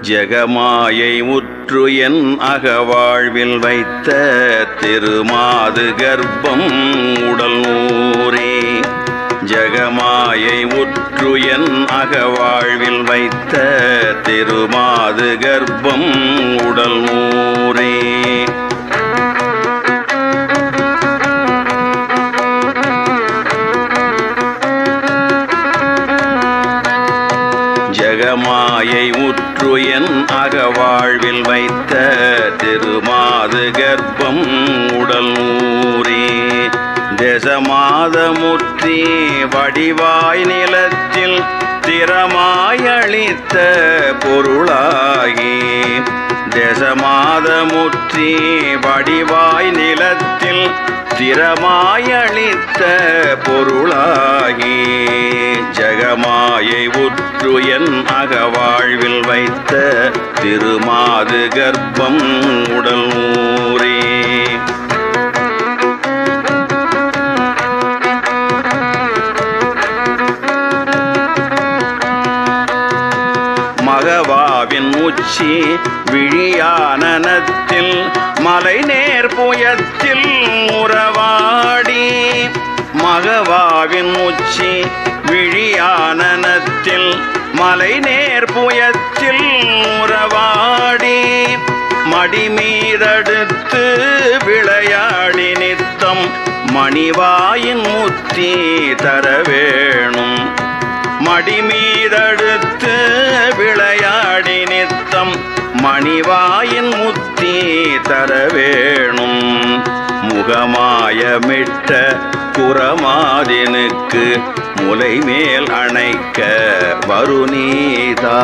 ஜெகமாயை முற்று என் அகவாழ்வில் வைத்த திருமாது கர்ப்பம் உடல் நூரே ஜெகமாயை முற்று என் அகவாழ்வில் வைத்த திருமாது கர்ப்பம் உடல் நூரே மாயை உற்று என் அகவாழ்வில் வைத்த திருமாது கர்ப்பம் உடல் ஊரே. தேசமாதமுற்றி வடிவாய் நிலத்தில் திறமாயளித்த பொருளாகி. தேசமாதமுற்றி வடிவாய் நிலத்தில் திறமாயளித்த பொருளாகி ஜகமாயை உற்று என் அகவாழ்வில் வைத்த திருமாது கர்ப்பம் உடல் ஊரே. மகவா உச்சி விழியானனத்தில் மலை நேர் புயத்தில் உறவாடி மகவாவின் உச்சி விழியானனத்தில் மலை நேர் புயத்தில் உறவாடி மடிமீதடுத்து விளையாடி நித்தம் மணிவாயின் முத்தி தர வேணும் மடிமீதடுத்து மணிவாயின் முத்தி தர வேணும் முகமாயமிட்ட குரமாதினுக்கு முலை மேல் அணைக்க வருநீதா.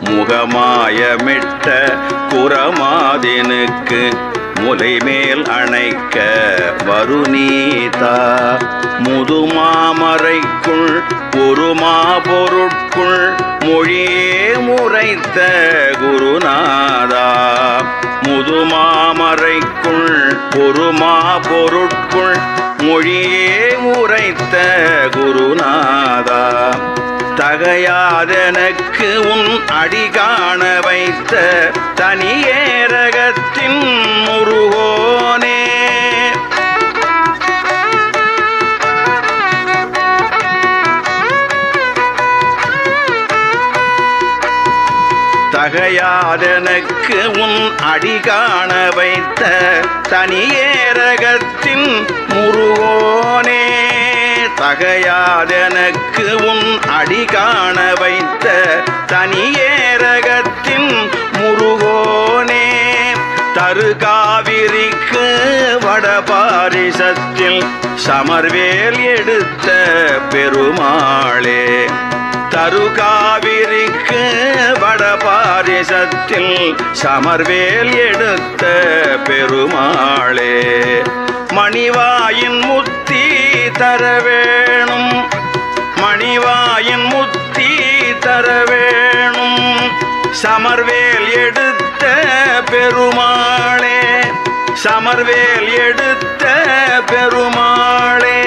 முகமாயமிட்ட குரமாதினுக்கு முலை மேல் அணைக்க வருநீதா. முதுமாமரைக்குள் பொறுமா பொருட்குள் மொழியே முறைத்த குருநாதா. முதுமாமரைக்குள் பொறுமா பொருட்குள் மொழியே முறைத்த குருநாதா. தகையாதெனக்கு உன் அடி காண வைத்த தனியேரகத்தின் முருகோ. அகையாதனுக்கு உன் அடிகாண வைத்த தனியேரகத்தின் முருகோனே தகையாதனுக்கு உன் அடிகாண வைத்த தனியேரகத்தின் முருகோனே தரு காவிரிக்கு வடபாரிசத்தில் சமர்வேல் எடுத்த பெருமாளே தருகாவி வடபாரிசத்தில் சமர்வேல் எடுத்த பெருமாளே மணிவாயின் முத்தி தர வேணும். மணிவாயின் முத்தி தர வேணும். சமர்வேல் எடுத்த பெருமாளே சமர்வேல் எடுத்த பெருமாளே.